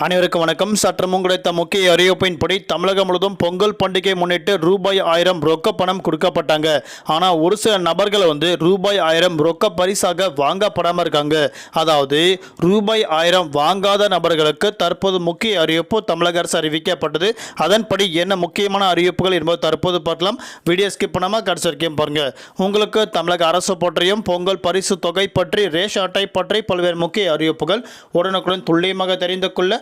அனைவருக்கும் வணக்கம். சற்று கிடைத்த முக்கிய அறிவிப்பின்படி தமிழகம் முழுவதும் பொங்கல் பண்டிகை முன்னிட்டு ரூபாய் ஆயிரம் ரொக்க பணம் கொடுக்கப்பட்டாங்க. ஆனால் ஒரு சில நபர்களை வந்து ரூபாய் ஆயிரம் ரொக்க பரிசாக வாங்கப்படாமல் இருக்காங்க. அதாவது ரூபாய் ஆயிரம் வாங்காத நபர்களுக்கு தற்போது முக்கிய அறிவிப்பு தமிழக அரசு அறிவிக்கப்பட்டது. அதன்படி என்ன முக்கியமான அறிவிப்புகள் என்பது தற்போது பார்க்கலாம். வீடியோ ஸ்கிப் பண்ணாமல் கடைசி வரைக்கும் பாருங்க. உங்களுக்கு தமிழக அரசு பற்றியும் பொங்கல் பரிசு தொகை பற்றி ரேஷன் அட்டை பற்றி பல்வேறு முக்கிய அறிவிப்புகள் உடனுக்குடன் துல்லியமாக தெரிந்து கொள்ள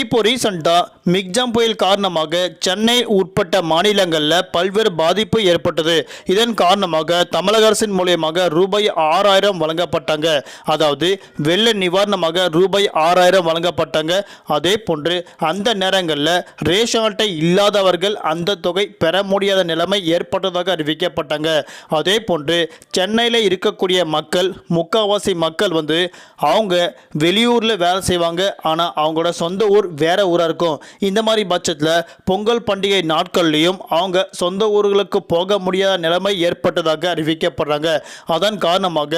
இப்போ ரீசண்டாக மிக்ஜாம் புயல் காரணமாக சென்னை உட்பட்ட மாநிலங்களில் பல்வேறு பாதிப்பு ஏற்பட்டது. இதன் காரணமாக தமிழக அரசின் மூலியமாக ரூபாய் ஆறாயிரம் வழங்கப்பட்டாங்க. அதாவது வெள்ள நிவாரணமாக ரூபாய் ஆறாயிரம் வழங்கப்பட்டாங்க. அதே போன்று அந்த நேரங்களில் ரேஷன் அட்டை இல்லாதவர்கள் அந்த தொகை பெற முடியாத நிலைமை ஏற்பட்டதாக அறிவிக்கப்பட்டாங்க. அதே போன்று சென்னையில் இருக்கக்கூடிய மக்கள் முக்கால்வாசி மக்கள் வந்து அவங்க வெளியூரில் வேலை செய்வாங்க. ஆனால் அவங்களோட சொந்த ஊர் வேற ஊராக இருக்கும். இந்த மாதிரி பட்சத்தில் பொங்கல் பண்டிகை நாட்கள்லையும் அவங்க சொந்த ஊர்களுக்கு போக முடியாத நிலைமை ஏற்பட்டதாக அறிவிக்கப்படுறாங்க. அதன் காரணமாக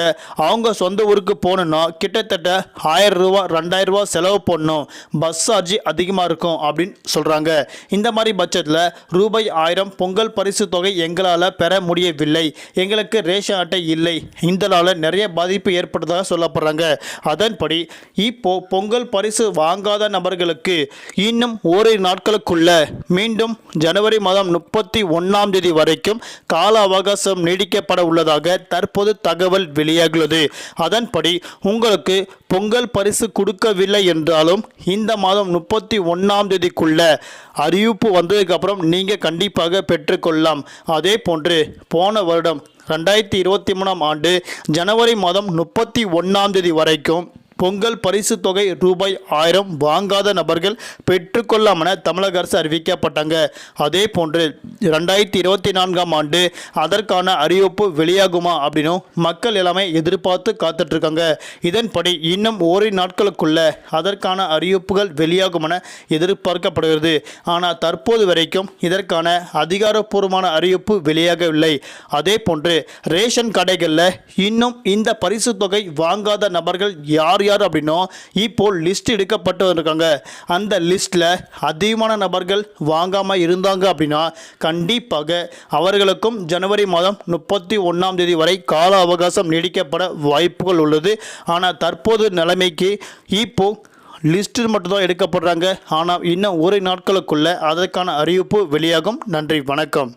அவங்க சொந்த ஊருக்கு போகணுன்னா கிட்டத்தட்ட ஆயிரம் ரூபா ரெண்டாயிரம் ரூபா செலவு பண்ணணும் பஸ் சார்ஜ் அதிகமாக இருக்கும் அப்படின்னு சொல்கிறாங்க இந்த மாதிரி பட்சத்தில் ரூபாய் ஆயிரம் பொங்கல் பரிசு தொகை எங்களால் பெற முடியவில்லை. எங்களுக்கு ரேஷன் அட்டை இல்லை. இதனால் நிறைய பாதிப்பு ஏற்பட்டதாக சொல்லப்படுறாங்க. அதன்படி இப்போ பொங்கல் பரிசு வாங்காத நபர்களுக்கு இன்னும் ஓரிரு நாட்களுக்குள்ள மீண்டும் ஜனவரி மாதம் முப்பத்தி ஒன்றாம் தேதி வரைக்கும் கால அவகாசம் நீடிக்கப்பட உள்ளதாக தற்போது தகவல் வெளியாகியுள்ளது. அதன்படி உங்களுக்கு பொங்கல் பரிசு கொடுக்கவில்லை என்றாலும் இந்த மாதம் முப்பத்தி ஒன்றாம் தேதிக்குள்ள அறிவிப்பு வந்ததுக்கப்புறம் நீங்கள் கண்டிப்பாக பெற்றுக்கொள்ளலாம். அதே போன்று போன வருடம் ரெண்டாயிரத்தி இருபத்தி மூணாம் ஆண்டு ஜனவரி மாதம் முப்பத்தி ஒன்றாம் தேதி வரைக்கும் பொங்கல் பரிசு தொகை ரூபாய் ஆயிரம் வாங்காத நபர்கள் பெற்றுக்கொள்ளலாம் என தமிழக அரசு அறிவிக்கப்பட்டாங்க. அதே போன்று ரெண்டாயிரத்தி இருபத்தி நான்காம் ஆண்டு அதற்கான அறிவிப்பு வெளியாகுமா அப்படின்னும் மக்கள் எல்லாமே எதிர்பார்த்து காத்துட்ருக்காங்க. இதன்படி இன்னும் ஓரிரு நாட்களுக்குள்ள அதற்கான அறிவிப்புகள் வெளியாகும் என எதிர்பார்க்கப்படுகிறது. ஆனால் தற்போது வரைக்கும் இதற்கான அதிகாரப்பூர்வமான அறிவிப்பு வெளியாகவில்லை. அதே போன்று ரேஷன் கடைகளில் இன்னும் இந்த பரிசு தொகை வாங்காத நபர்கள் யார் யார் அப்படின்னோ இப்போ லிஸ்ட் எடுக்கப்பட்டு இருக்காங்க. அந்த லிஸ்ட்டில் அதிகமான நபர்கள் வாங்காமல் இருந்தாங்க அப்படின்னா கண்டிப்பாக அவர்களுக்கும் ஜனவரி மாதம் முப்பத்தி ஒன்றாம் தேதி வரை கால அவகாசம் நீடிக்கப்பட வாய்ப்புகள் உள்ளது. ஆனால் தற்போது நிலைமைக்கு இப்போ லிஸ்ட்டு மட்டும்தான் எடுக்கப்படுறாங்க. ஆனால் இன்னும் ஒரு நாட்களுக்குள்ள அதற்கான அறிவிப்பு வெளியாகும். நன்றி வணக்கம்.